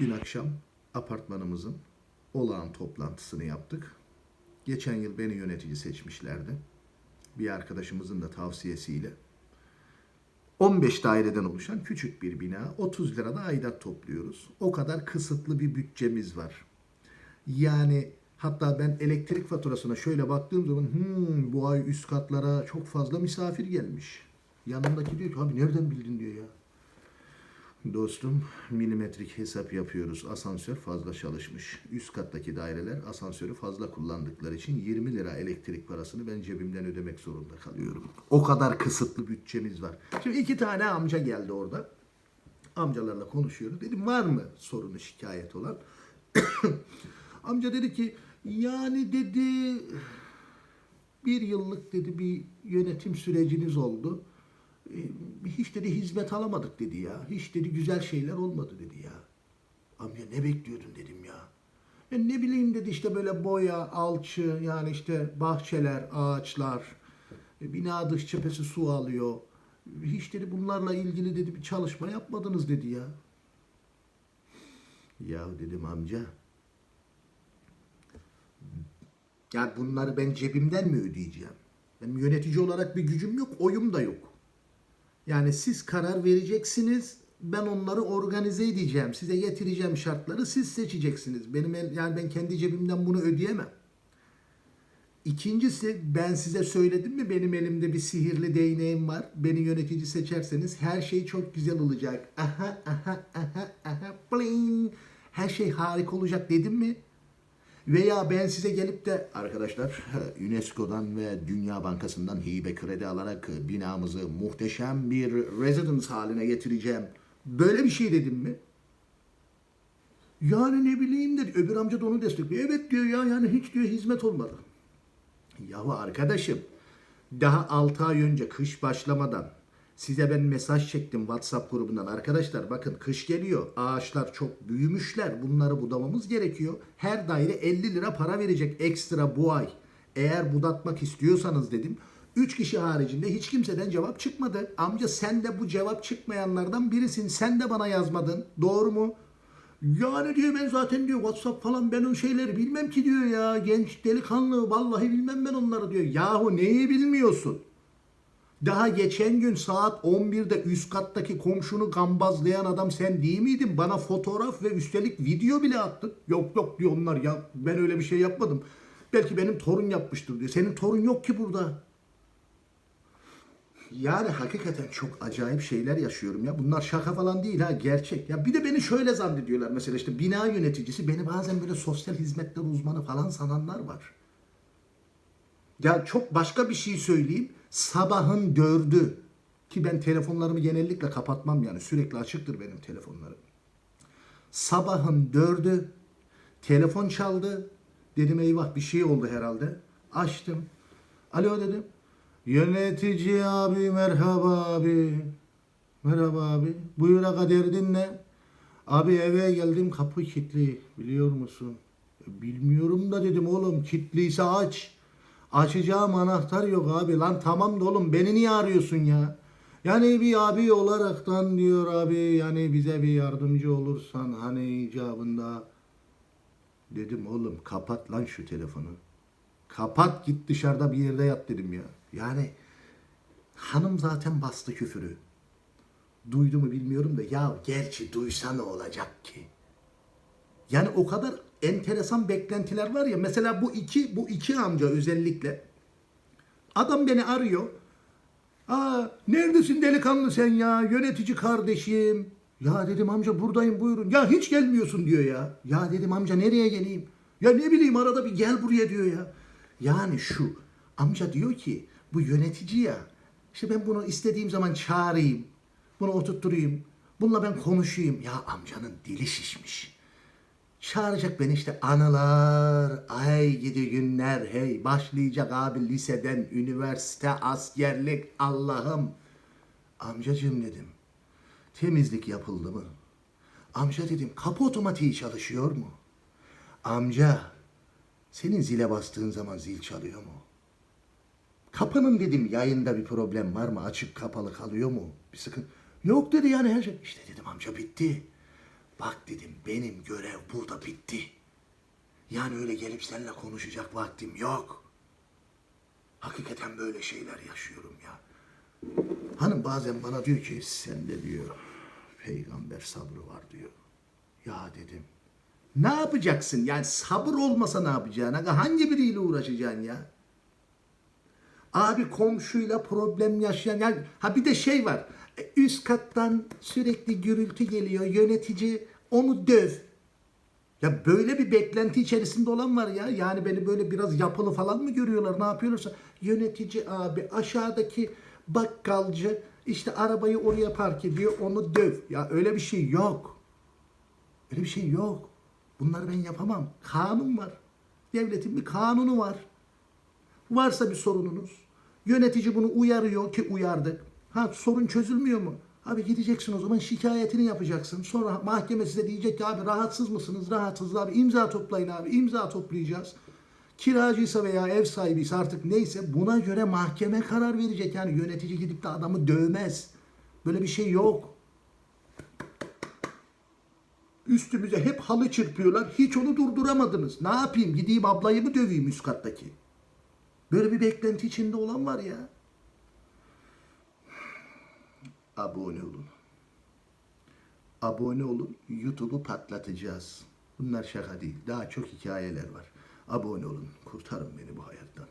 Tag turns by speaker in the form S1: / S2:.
S1: Dün akşam apartmanımızın olağan toplantısını yaptık. Geçen yıl beni yönetici seçmişlerdi. Bir arkadaşımızın da tavsiyesiyle. 15 daireden oluşan küçük bir bina. 30 lirada aidat topluyoruz. O kadar kısıtlı bir bütçemiz var. Yani hatta ben elektrik faturasına şöyle baktığım zaman "Hmm, bu ay üst katlara çok fazla misafir gelmiş. Yanımdaki diyor ki abi nereden bildin diyor ya. Dostum milimetrik hesap yapıyoruz. Asansör fazla çalışmış. Üst kattaki daireler asansörü fazla kullandıkları için 20 lira elektrik parasını ben cebimden ödemek zorunda kalıyorum. O kadar kısıtlı bütçemiz var. Şimdi iki tane amca geldi orada. Amcalarla konuşuyoruz. Dedim var mı sorunu şikayet olan? Amca dedi ki yani dedi bir yıllık dedi bir yönetim süreciniz oldu. Ee, Hiç dedi hizmet alamadık dedi ya. Hiç dedi güzel şeyler olmadı dedi ya. Amca ne bekliyordun dedim ya. Ben ne bileyim dedi işte böyle boya, alçı yani işte bahçeler, ağaçlar, e, bina dış cephesi su alıyor. Hiç dedi bunlarla ilgili dedi bir çalışma yapmadınız dedi ya. Ya dedim amca. Ya bunları ben cebimden mi ödeyeceğim? Benim yönetici olarak bir gücüm yok, oyum da yok. Yani siz karar vereceksiniz. Ben onları organize edeceğim. Size getireceğim şartları. Siz seçeceksiniz. Benim el, yani ben kendi cebimden bunu ödeyemem. İkincisi ben size söyledim mi benim elimde bir sihirli değneğim var. Beni yönetici seçerseniz her şey çok güzel olacak. Aha aha aha aha bling. Her şey harika olacak dedim mi? Veya ben size gelip de arkadaşlar UNESCO'dan ve Dünya Bankası'ndan hibe kredi alarak binamızı muhteşem bir residence haline getireceğim. Böyle bir şey dedim mi? Yani ne bileyim dedi. Öbür amca da onu destekliyor. Evet diyor ya yani hiç diyor hizmet olmadı. Yahu arkadaşım daha 6 ay önce kış başlamadan size ben mesaj çektim WhatsApp grubundan. Arkadaşlar bakın kış geliyor. Ağaçlar çok büyümüşler. Bunları budamamız gerekiyor. Her daire 50 lira para verecek ekstra bu ay. Eğer budatmak istiyorsanız dedim. 3 kişi haricinde hiç kimseden cevap çıkmadı. Amca sen de bu cevap çıkmayanlardan birisin. Sen de bana yazmadın. Doğru mu? Yani diyor ben zaten diyor WhatsApp falan ben o şeyleri bilmem ki diyor ya. Genç delikanlı vallahi bilmem ben onları diyor. Yahu neyi bilmiyorsun? Daha geçen gün saat 11'de üst kattaki komşunu gambazlayan adam sen değil miydin? Bana fotoğraf ve üstelik video bile attın. Yok yok diyor onlar ya ben öyle bir şey yapmadım. Belki benim torun yapmıştır diyor. Senin torun yok ki burada. Yani hakikaten çok acayip şeyler yaşıyorum ya. Bunlar şaka falan değil ha gerçek. Ya bir de beni şöyle zannediyorlar mesela işte bina yöneticisi beni bazen böyle sosyal hizmetler uzmanı falan sananlar var. Ya çok başka bir şey söyleyeyim. Sabahın dördü ki ben telefonlarımı genellikle kapatmam yani sürekli açıktır benim telefonlarım. Sabahın dördü telefon çaldı. Dedim eyvah bir şey oldu herhalde. Açtım. Alo dedim. Yönetici abi merhaba abi. Merhaba abi. Buyur aga derdin ne? Abi eve geldim kapı kilitli biliyor musun? "E, Bilmiyorum da dedim oğlum kilitliyse aç. Açacağım anahtar yok abi. Lan tamam da oğlum beni niye arıyorsun ya? Yani bir abi olaraktan diyor abi yani bize bir yardımcı olursan hani icabında. Dedim oğlum kapat lan şu telefonu. Kapat git dışarıda bir yerde yat dedim ya. Yani hanım zaten bastı küfürü. Duydu mu bilmiyorum da ya gerçi duysa ne olacak ki? Yani o kadar enteresan beklentiler var ya. Mesela bu iki bu iki amca özellikle adam beni arıyor. Aa neredesin delikanlı sen ya? Yönetici kardeşim. Ya dedim amca buradayım buyurun. Ya hiç gelmiyorsun diyor ya. Ya dedim amca nereye geleyim? Ya ne bileyim arada bir gel buraya diyor ya. Yani şu amca diyor ki bu yönetici ya. İşte ben bunu istediğim zaman çağırayım. Bunu oturtturayım. Bununla ben konuşayım. Ya amcanın dili şişmiş. Çağıracak beni işte anılar, ay gidi günler hey başlayacak abi liseden, üniversite, askerlik Allah'ım. Amcacığım dedim temizlik yapıldı mı? Amca dedim kapı otomatiği çalışıyor mu? Amca senin zile bastığın zaman zil çalıyor mu? Kapının dedim yayında bir problem var mı? Açık kapalı kalıyor mu? Bir sıkıntı. Yok dedi yani her şey. İşte dedim amca bitti. Bak dedim benim görev burada bitti. Yani öyle gelip seninle konuşacak vaktim yok. Hakikaten böyle şeyler yaşıyorum ya. Hanım bazen bana diyor ki sende diyor peygamber sabrı var diyor. Ya dedim ne yapacaksın yani sabır olmasa ne yapacaksın? Hangi biriyle uğraşacaksın ya? Abi komşuyla problem yaşayan yani ha bir de şey var. e, Üst kattan sürekli gürültü geliyor. Yönetici onu döv. Ya böyle bir beklenti içerisinde olan var ya. Yani beni böyle biraz yapılı falan mı görüyorlar? Ne yapıyorlarsa yönetici abi aşağıdaki bakkalcı işte arabayı oraya park ediyor. Onu döv. Ya öyle bir şey yok. Öyle bir şey yok. Bunları ben yapamam. Kanun var. Devletin bir kanunu var. Varsa bir sorununuz. Yönetici bunu uyarıyor ki uyardık. Ha sorun çözülmüyor mu? Abi gideceksin o zaman şikayetini yapacaksın. Sonra mahkeme size diyecek ki abi rahatsız mısınız? Rahatsız abi imza toplayın abi. imza toplayacağız. Kiracıysa veya ev sahibiyse artık neyse buna göre mahkeme karar verecek. Yani yönetici gidip de adamı dövmez. Böyle bir şey yok. Üstümüze hep halı çırpıyorlar. Hiç onu durduramadınız. Ne yapayım? Gideyim ablayı mı döveyim üst kattaki? Böyle bir beklenti içinde olan var ya. Abone olun. Abone olun. YouTube'u patlatacağız. Bunlar şaka değil. Daha çok hikayeler var. Abone olun. Kurtarın beni bu hayattan.